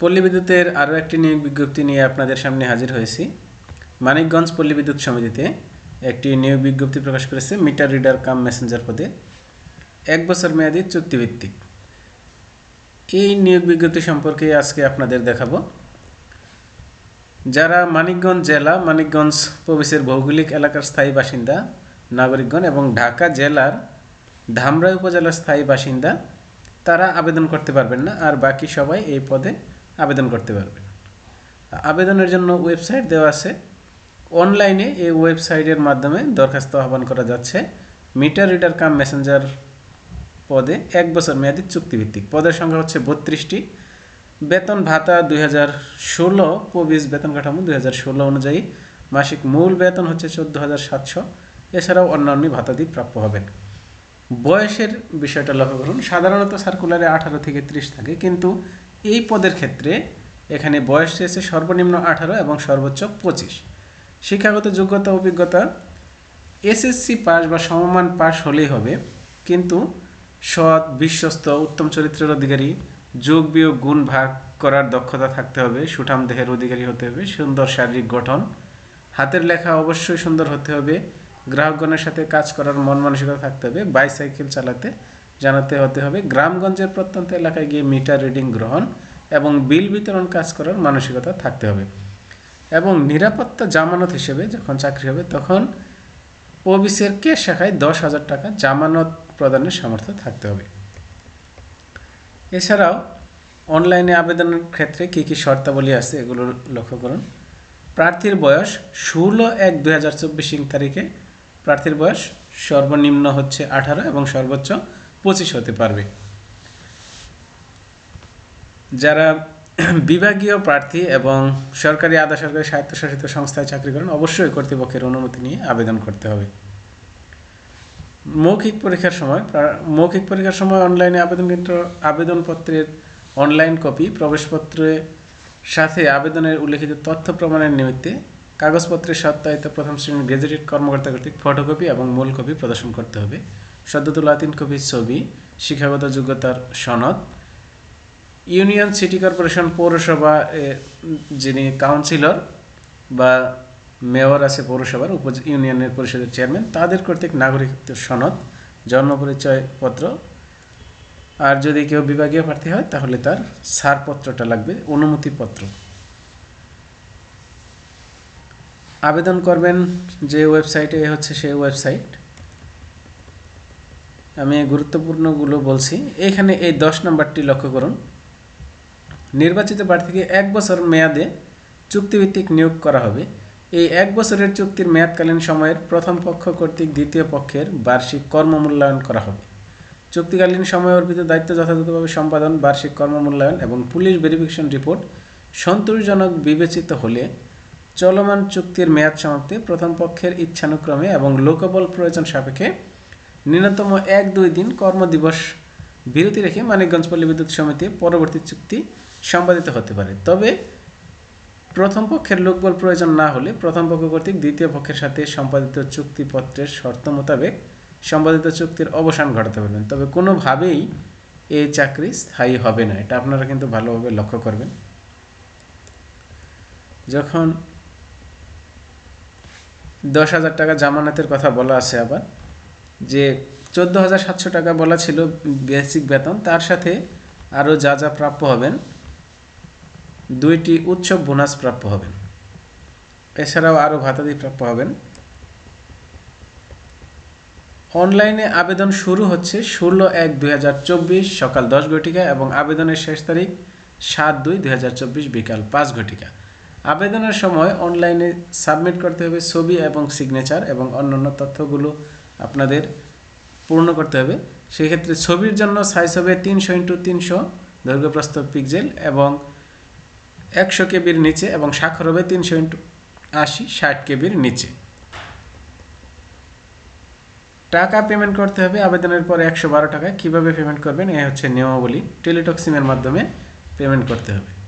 পল্লী বিদ্যুতের আরও একটি নিয়োগ বিজ্ঞপ্তি নিয়ে আপনাদের সামনে হাজির হয়েছি। মানিকগঞ্জ পল্লী বিদ্যুৎ সমিতিতে একটি নিয়োগ বিজ্ঞপ্তি প্রকাশ করেছে মিটার রিডার কাম মেসেঞ্জার পদে। এক বছর মেয়াদী চুক্তিভিত্তিক। এই নিয়োগ বিজ্ঞপ্তি সম্পর্কে আজকে আপনাদের দেখাবো। যারা মানিকগঞ্জ জেলা, মানিকগঞ্জ প্রবেশের ভৌগোলিক এলাকার স্থায়ী বাসিন্দা, নাগরিকগণ এবং ঢাকা জেলার ধামরাই উপজেলার স্থায়ী বাসিন্দা, তারা আবেদন করতে পারবেন না, আর বাকি সবাই এই পদে আবেদন করতে পারবেন আবেদনের জন্য ওয়েবসাইট দেওয়া আছে। অনলাইনে এই ওয়েবসাইটের মাধ্যমে দরখাস্ত আহ্বান করা যাচ্ছে। মিটার রিডার কাম মেসেঞ্জার পদে এক বছর মেয়াদী চুক্তিভিত্তিক। পদের সংখ্যা হচ্ছে বত্রিশটি। বেতন ভাতা দুই হাজার ষোলো প্রবিস বেতন কাঠামো দুই হাজার ষোলো অনুযায়ী। মাসিক মূল বেতন হচ্ছে চোদ্দ হাজার সাতশো। এছাড়াও অন্যান্য ভাতাদি প্রাপ্য হবেন। বয়সের বিষয়টা লক্ষ্য করুন। সাধারণত সার্কুলারে আঠারো থেকে ত্রিশ থাকে। কিন্তু এই পদের ক্ষেত্রে এখানে বয়স রয়েছে সর্বনিম্ন আঠারো এবং সর্বোচ্চ পঁচিশ। শিক্ষাগত যোগ্যতা, অভিজ্ঞতা, এসএসসি পাস বা সমমান পাস হলেই হবে, কিন্তু সৎ, বিশ্বস্ত, উত্তম চরিত্রের অধিকারী, যোগ, বিয়োগ, গুণ ভাগ করার দক্ষতা থাকতে হবে, সুঠাম দেহের অধিকারী হতে হবে, সুন্দর শারীরিক গঠন, হাতের লেখা অবশ্যই সুন্দর হতে হবে, গ্রাহকগণের সাথে কাজ করার মন মানসিকতা থাকতে হবে, বাইসাইকেল চালাতে জানাতে হতে হবে, গ্রামগঞ্জের প্রত্যন্ত এলাকায় গিয়ে মিটার রিডিং গ্রহণ এবং বিল বিতরণ কাজ করার মানসিকতা থাকতে হবে। এবং নিরাপত্তা জামানত হিসেবে যখন চাকরি হবে, তখন ওবিসির কে শাখায় দশ হাজার টাকা জামানত প্রদানের সামর্থ্য থাকতে হবে। এছাড়াও, অনলাইনে আবেদনের ক্ষেত্রে কী কী শর্তাবলী আছে এগুলো লক্ষ্য করুন। প্রার্থীর বয়স ষোলো এক দুই হাজার চব্বিশ তারিখে। প্রার্থীর বয়স সর্বনিম্ন হচ্ছে আঠারো এবং সর্বোচ্চ পঁচিশ হতে পারবে। যারা বিভাগীয় প্রার্থী এবং সরকারি আধা সরকারি স্বায়ত্তশাসিত সংস্থায় চাকরি করেন, অবশ্যই কর্তৃপক্ষের অনুমতি নিয়ে আবেদন করতে হবে। মৌখিক পরীক্ষার সময় মৌখিক পরীক্ষার সময় অনলাইনে আবেদন কিন্তু আবেদনপত্রের অনলাইন কপি, প্রবেশপত্রের সাথে আবেদনের উল্লেখিত তথ্য প্রমাণের নিমিত্তে কাগজপত্রের সত্যায়িত প্রথম শ্রেণির গেজেটেড কর্মকর্তা কর্তৃক ফটোকপি এবং মূল কপি প্রদর্শন করতে হবে। সদ্য তোলা তিন কপির ছবি, শিক্ষাগত যোগ্যতার সনদ। ইউনিয়ন সিটি কর্পোরেশন পৌরসভা যিনি কাউন্সিলর বা মেয়র আছে পৌরসভার, উপ ইউনিয়নের পরিষদের চেয়ারম্যান, তাদের কর্তৃক নাগরিকত্ব সনদ, জন্ম পরিচয় পত্র। আর যদি কেউ বিভাগীয় প্রার্থী হয়, তাহলে তার ছাড়পত্রটা লাগবে, অনুমতিপত্র। আবেদন করবেন যে ওয়েবসাইটে হচ্ছে সেই ওয়েবসাইট। আমি গুরুত্বপূর্ণগুলো বলছি। এখানে এই দশ নম্বরটি লক্ষ্য করুন। নির্বাচিত প্রার্থীকে এক বছর মেয়াদে চুক্তিভিত্তিক নিয়োগ করা হবে। এই এক বছরের চুক্তির মেয়াদকালীন সময়ের প্রথম পক্ষ কর্তৃক দ্বিতীয় পক্ষের বার্ষিক কর্মমূল্যায়ন করা হবে। চুক্তিকালীন সময় অর্পিত দায়িত্ব যথাযথভাবে সম্পাদন, বার্ষিক কর্মমূল্যায়ন এবং পুলিশ ভেরিফিকেশন রিপোর্ট সন্তোষজনক বিবেচিত হলে চলমান চুক্তির মেয়াদ সমাপ্তি প্রথম পক্ষের ইচ্ছানুক্রমে এবং লোকবল প্রয়োজন সাপেক্ষে ন্যূনতম এক দুই দিন কর্মদিবস বিরতি রেখে মানিকগঞ্জ পল্লী বিদ্যুৎ সমিতি পরবর্তী চুক্তি সম্পাদিত হতে পারে। তবে প্রথম পক্ষের লোকবল প্রয়োজন না হলে প্রথম পক্ষ কর্তৃক দ্বিতীয় পক্ষের সাথে সম্পাদিত চুক্তিপত্রের শর্ত মোতাবেক সম্পাদিত চুক্তির অবসান ঘটাতে পারবেন। তবে কোনোভাবেই এই চাকরি স্থায়ী হবে না। এটা আপনারা কিন্তু ভালোভাবে লক্ষ্য করবেন। যখন দশ হাজার টাকা জামানতের কথা বলা আছে আবার যে চোদ্দ হাজার সাতশো টাকা বলা ছিল বেসিক বেতন, তার সাথে আরও যা যা প্রাপ্য হবেন, দুইটি উৎসব বোনাস প্রাপ্য হবেন। এছাড়াও আরও ভাতাদি প্রাপ্য হবেন। অনলাইনে আবেদন শুরু হচ্ছে ষোলো এক দুই সকাল দশ ঘটিকা এবং আবেদনের শেষ তারিখ সাত দুই দুই বিকাল পাঁচ ঘটিকা। আবেদনের সময় অনলাইনে সাবমিট করতে হবে ছবি এবং সিগনেচার এবং অন্যান্য তথ্যগুলো আপনাদের পূর্ণ করতে হবে। সেক্ষেত্রে ছবির জন্য সাইজ হবে তিনশো ইন্টু তিনশো দৈর্ঘ্যপ্রস্থ পিক্সেল এবং একশো কেবির নিচে এবং স্বাক্ষর হবে তিনশো ইন্টু আশি, ষাট কেবির নিচে। টাকা পেমেন্ট করতে হবে, আবেদনের পর একশো বারো টাকা। কীভাবে পেমেন্ট করবেন? এ হচ্ছে নিয়মাবলী। টেলিটক সিমের মাধ্যমে পেমেন্ট করতে হবে।